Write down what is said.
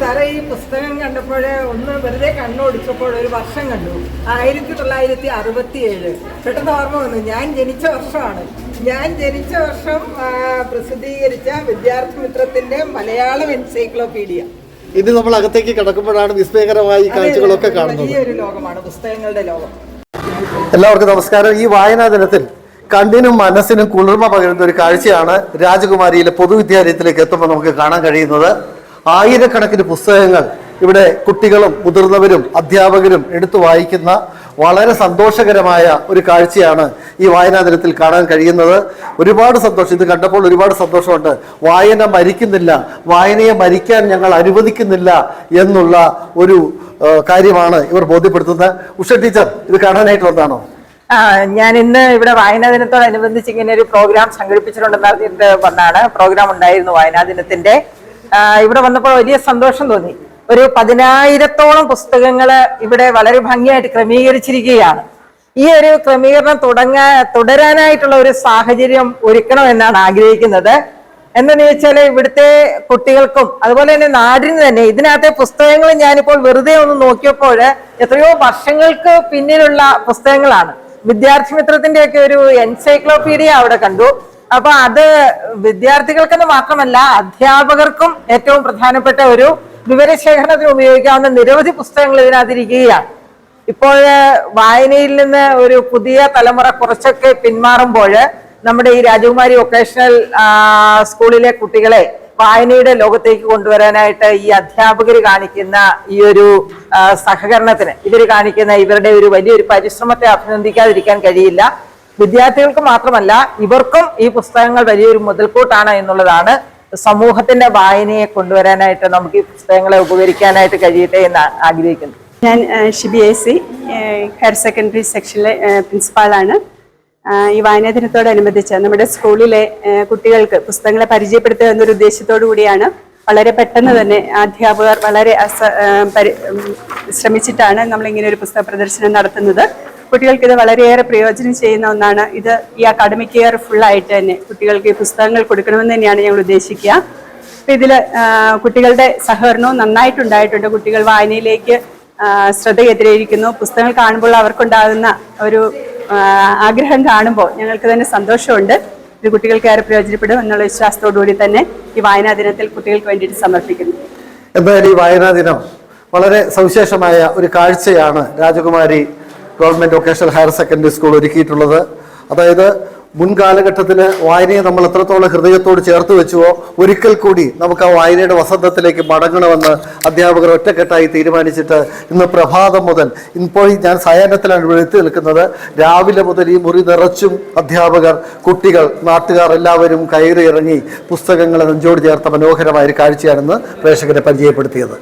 സാറേ ഈ പുസ്തകം കണ്ടപ്പോഴേ ഒന്ന് വെറുതെ കണ്ണോടിച്ചപ്പോൾ ഒരു വർഷം കണ്ടു. ആയിരത്തി തൊള്ളായിരത്തി അറുപത്തി ഏഴ് പെട്ടെന്ന് ഓർമ്മ വന്നു. ഞാൻ ജനിച്ച വർഷമാണ്. ഞാൻ ജനിച്ച വർഷം പ്രസിദ്ധീകരിച്ച വിദ്യാർത്ഥി മിത്രത്തിന്റെ മലയാളം എൻസൈക്ലോപീഡിയ. ഇത് നമ്മൾ അകത്തേക്ക് കിടക്കുമ്പോഴാണ് വിസ്മയകരമായി കാഴ്ചകളൊക്കെ കാണുന്നത്. വലിയൊരു ലോകമാണ് പുസ്തകങ്ങളുടെ ലോകം. എല്ലാവർക്കും നമസ്കാരം. ഈ വായനാ ദിനത്തിൽ കണ്ണിനും മനസ്സിനും കുളിർമ പകരുന്ന ഒരു കാഴ്ചയാണ് രാജകുമാരിയിലെ പൊതുവിദ്യാലയത്തിലേക്ക് എത്തുമ്പോൾ നമുക്ക് കാണാൻ കഴിയുന്നത്. ആയിരക്കണക്കിന് പുസ്തകങ്ങൾ ഇവിടെ കുട്ടികളും മുതിർന്നവരും അധ്യാപകരും എടുത്തു വായിക്കുന്ന വളരെ സന്തോഷകരമായ ഒരു കാഴ്ചയാണ് ഈ വായനാ ദിനത്തിൽ കാണാൻ കഴിയുന്നത്. ഒരുപാട് സന്തോഷം. ഇത് കണ്ടപ്പോൾ ഒരുപാട് സന്തോഷമുണ്ട്. വായന മരിക്കുന്നില്ല. വായനയെ മരിക്കാൻ ഞങ്ങൾ അനുവദിക്കുന്നില്ല എന്നുള്ള ഒരു കാര്യമാണ് ഇവർ ബോധ്യപ്പെടുത്തുന്നത്. ഉഷ ടീച്ചർ ഇത് കാണാനായിട്ട് വന്നാണോ ഞാൻ ഇന്ന് ഇവിടെ വായനാ ദിനത്തോടനുബന്ധിച്ച് ഇങ്ങനെ ഒരു പ്രോഗ്രാം സംഘടിപ്പിച്ചിട്ടുണ്ടെന്ന് അറിഞ്ഞിട്ട് വന്നാണ്. പ്രോഗ്രാം ഉണ്ടായിരുന്നു വായനാ ദിനത്തിന്റെ. ഇവിടെ വന്നപ്പോൾ വലിയ സന്തോഷം തോന്നി. ഒരു പതിനായിരത്തോളം പുസ്തകങ്ങൾ ഇവിടെ വളരെ ഭംഗിയായിട്ട് ക്രമീകരിച്ചിരിക്കുകയാണ്. ഈ ഒരു ക്രമീകരണം തുടങ്ങാ തുടരാനായിട്ടുള്ള ഒരു സാഹചര്യം ഒരുക്കണം എന്നാണ് ആഗ്രഹിക്കുന്നത്. എന്താണെന്ന് വെച്ചാൽ ഇവിടുത്തെ കുട്ടികൾക്കും അതുപോലെ തന്നെ നാടിന് തന്നെ ഇതിനകത്തെ പുസ്തകങ്ങൾ ഞാനിപ്പോൾ വെറുതെ ഒന്ന് നോക്കിയപ്പോൾ എത്രയോ വർഷങ്ങൾക്ക് പിന്നിലുള്ള പുസ്തകങ്ങളാണ്. വിദ്യാർത്ഥി മിത്രത്തിന്റെ ഒക്കെ ഒരു എൻസൈക്ലോപീഡിയ അവിടെ കണ്ടു. അപ്പൊ അത് വിദ്യാർത്ഥികൾക്കെന്ന് മാത്രമല്ല അധ്യാപകർക്കും ഏറ്റവും പ്രധാനപ്പെട്ട ഒരു വിവരശേഖരണത്തിന് ഉപയോഗിക്കാവുന്ന നിരവധി പുസ്തകങ്ങൾ ഇതിനകത്തിരിക്കുകയാണ്. ഇപ്പോൾ വായനയിൽ നിന്ന് ഒരു പുതിയ തലമുറ കുറച്ചൊക്കെ പിന്മാറുമ്പോൾ നമ്മുടെ ഈ രാജകുമാരി വൊക്കേഷണൽ സ്കൂളിലെ കുട്ടികളെ വായനയുടെ ലോകത്തേക്ക് കൊണ്ടുവരാനായിട്ട് ഈ അധ്യാപകർ കാണിക്കുന്ന ഈ ഒരു സഹകരണത്തിന് ഇവർ കാണിക്കുന്ന ഇവരുടെ ഒരു വലിയൊരു പരിശ്രമത്തെ അഭിനന്ദിക്കാതിരിക്കാൻ കഴിയില്ല. വിദ്യാർത്ഥികൾക്ക് മാത്രമല്ല ഇവർക്കും ഈ പുസ്തകങ്ങൾ വലിയൊരു മുതൽക്കൂട്ടാണ് എന്നുള്ളതാണ് സമൂഹത്തിന്റെ വായനയെ കൊണ്ടുവരാനായിട്ട് നമുക്ക് ഈ പുസ്തകങ്ങളെ ഉപകരിക്കാനായിട്ട് കഴിയട്ടെ എന്ന് ആഗ്രഹിക്കുന്നു. ഞാൻ Shibi A C higher secondary സെക്ഷനിലെ പ്രിൻസിപ്പാളാണ്. ഈ വായനാ ദിനത്തോടനുബന്ധിച്ച് നമ്മുടെ സ്കൂളിലെ കുട്ടികൾക്ക് പുസ്തകങ്ങളെ പരിചയപ്പെടുത്തുക എന്നൊരു ഉദ്ദേശത്തോടു കൂടിയാണ്. വളരെ പെട്ടെന്ന് തന്നെ അധ്യാപകർ വളരെ അസ നമ്മൾ ഇങ്ങനെ ശ്രമിച്ചിട്ടാണ് ഒരു പുസ്തക പ്രദർശനം നടത്തുന്നത്. കുട്ടികൾക്ക് ഇത് വളരെയേറെ പ്രയോജനം ചെയ്യുന്ന ഒന്നാണ്. ഇത് ഈ അക്കാഡമിക് ഇയർ ഫുള്ളായിട്ട് തന്നെ കുട്ടികൾക്ക് ഈ പുസ്തകങ്ങൾ കൊടുക്കണമെന്ന് തന്നെയാണ് ഞങ്ങൾ ഉദ്ദേശിക്കുക. അപ്പം ഇതിൽ കുട്ടികളുടെ സഹകരണവും നന്നായിട്ടുണ്ടായിട്ടുണ്ട്. കുട്ടികൾ വായനയിലേക്ക് ശ്രദ്ധ കേന്ദ്രീകരിക്കുന്നു പുസ്തകങ്ങൾ കാണുമ്പോൾ അവർക്കുണ്ടാകുന്ന ഒരു ആഗ്രഹം കാണുമ്പോൾ ഞങ്ങൾക്ക് തന്നെ സന്തോഷമുണ്ട്. ഇത് കുട്ടികൾക്ക് ഏറെ പ്രയോജനപ്പെടും എന്നുള്ള വിശ്വാസത്തോടുകൂടി തന്നെ ഈ വായനാ ദിനത്തിൽ കുട്ടികൾക്ക് വേണ്ടിയിട്ട് സമർപ്പിക്കുന്നു. എന്തായാലും ഈ വായനാ ദിനം വളരെ സവിശേഷമായ ഒരു കാഴ്ചയാണ് Rajakumari government vocational higher secondary school ഒരുക്കിയിട്ടുള്ളത്. അതായത് മുൻകാലഘട്ടത്തിൽ വായനയെ നമ്മൾ എത്രത്തോളം ഹൃദയത്തോട് ചേർത്ത് വെച്ചുവോ ഒരിക്കൽ കൂടി നമുക്ക് ആ വായനയുടെ വസന്തത്തിലേക്ക് മടങ്ങണമെന്ന് അധ്യാപകർ ഒറ്റക്കെട്ടായി തീരുമാനിച്ചിട്ട് ഇന്ന് പ്രഭാതം മുതൽ ഇപ്പോൾ ഞാൻ സായാഹ്നത്തിലാണ് വിളിച്ചു നിൽക്കുന്നത്. രാവിലെ മുതൽ ഈ മുറി നിറച്ചും അധ്യാപകർ കുട്ടികൾ നാട്ടുകാർ എല്ലാവരും കയറി ഇറങ്ങി പുസ്തകങ്ങളെ നെഞ്ചോട് ചേർത്ത മനോഹരമായ ഒരു കാഴ്ചയാണെന്ന് പ്രേക്ഷകരെ പരിചയപ്പെടുത്തിയത്.